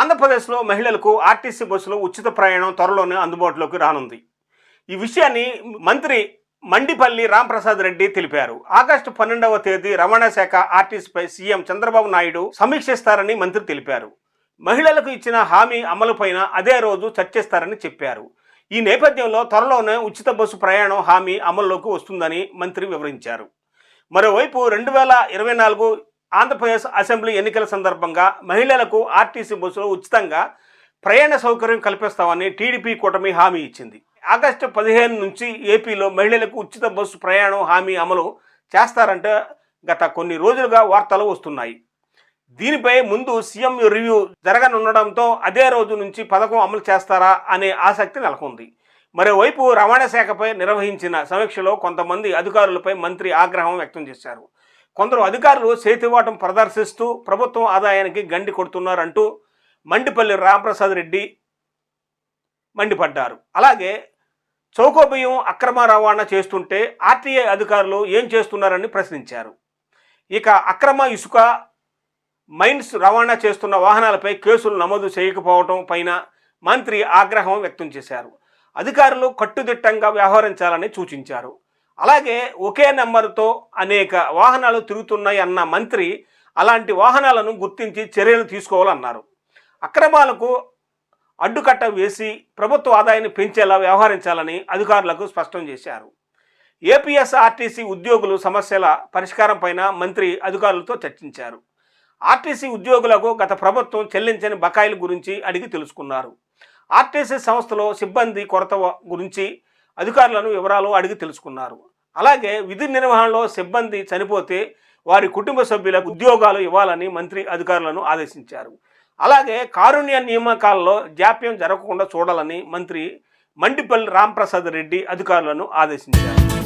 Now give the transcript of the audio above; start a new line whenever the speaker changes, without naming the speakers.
ఆంధ్రప్రదేశ్లో మహిళలకు ఆర్టీసీ బస్సులో ఉచిత ప్రయాణం త్వరలోనే అందుబాటులోకి రానుంది. ఈ విషయాన్ని మంత్రి మండిపల్లి రాంప్రసాద్ రెడ్డి తెలిపారు. ఆగస్టు పన్నెండవ తేదీ రవాణా శాఖ ఆర్టీసీపై సీఎం చంద్రబాబు నాయుడు సమీక్షిస్తారని మంత్రి తెలిపారు. మహిళలకు ఇచ్చిన హామీ అమలుపైన అదే రోజు చర్చిస్తారని చెప్పారు. ఈ నేపథ్యంలో త్వరలోనే ఉచిత బస్సు ప్రయాణం హామీ అమల్లోకి వస్తుందని మంత్రి వివరించారు. మరోవైపు రెండు వేల ఇరవై నాలుగు ఆంధ్రప్రదేశ్ అసెంబ్లీ ఎన్నికల సందర్భంగా మహిళలకు ఆర్టీసీ బస్సులో ఉచితంగా ప్రయాణ సౌకర్యం కల్పిస్తామని టీడీపీ కూటమి హామీ ఇచ్చింది. ఆగస్టు పదిహేను నుంచి ఏపీలో మహిళలకు ఉచిత బస్సు ప్రయాణం హామీ అమలు చేస్తారంటే గత కొన్ని రోజులుగా వార్తలు వస్తున్నాయి. దీనిపై ముందు సీఎం రివ్యూ జరగనుండడంతో అదే రోజు నుంచి పథకం అమలు చేస్తారా అనే ఆసక్తి నెలకొంది. మరోవైపు రవాణా శాఖపై నిర్వహించిన సమీక్షలో కొంతమంది అధికారులపై మంత్రి ఆగ్రహం వ్యక్తం చేశారు. కొందరు అధికారులు చేతివాటం ప్రదర్శిస్తూ ప్రభుత్వం ఆదాయానికి గండి కొడుతున్నారంటూ మండిపల్లి రామప్రసాద్ రెడ్డి మండిపడ్డారు. అలాగే చౌకోబియ్యం అక్రమ రవాణా చేస్తుంటే ఆర్టీఐ అధికారులు ఏం చేస్తున్నారని ప్రశ్నించారు. ఇక అక్రమ ఇసుక మైన్స్ రవాణా చేస్తున్న వాహనాలపై కేసులు నమోదు చేయకపోవటం పైన మంత్రి ఆగ్రహం వ్యక్తం చేశారు. అధికారులు కట్టుదిట్టంగా వ్యవహరించాలని సూచించారు. అలాగే ఒకే నెంబర్తో అనేక వాహనాలు తిరుగుతున్నాయి అన్న మంత్రి అలాంటి వాహనాలను గుర్తించి చర్యలు తీసుకోవాలన్నారు. అక్రమాలకు అడ్డుకట్ట వేసి ప్రభుత్వ ఆదాయాన్ని పెంచేలా వ్యవహరించాలని అధికారులకు స్పష్టం చేశారు. ఏపీఎస్ఆర్టీసీ ఉద్యోగులు సమస్యల పరిష్కారం పైన మంత్రి అధికారులతో చర్చించారు. ఆర్టీసీ ఉద్యోగులకు గత ప్రభుత్వం చెల్లించని బకాయిల గురించి అడిగి తెలుసుకున్నారు. ఆర్టీసీ సంస్థలో సిబ్బంది కొరత గురించి అధికారులను వివరాలు అడిగి తెలుసుకున్నారు. అలాగే విధి నిర్వహణలో సిబ్బంది చనిపోతే వారి కుటుంబ సభ్యులకు ఉద్యోగాలు ఇవ్వాలని మంత్రి అధికారులను ఆదేశించారు. అలాగే కారుణ్య నియామకాల్లో జాప్యం జరగకుండా చూడాలని మంత్రి మండిపల్లి రాంప్రసాద్ రెడ్డి అధికారులను ఆదేశించారు.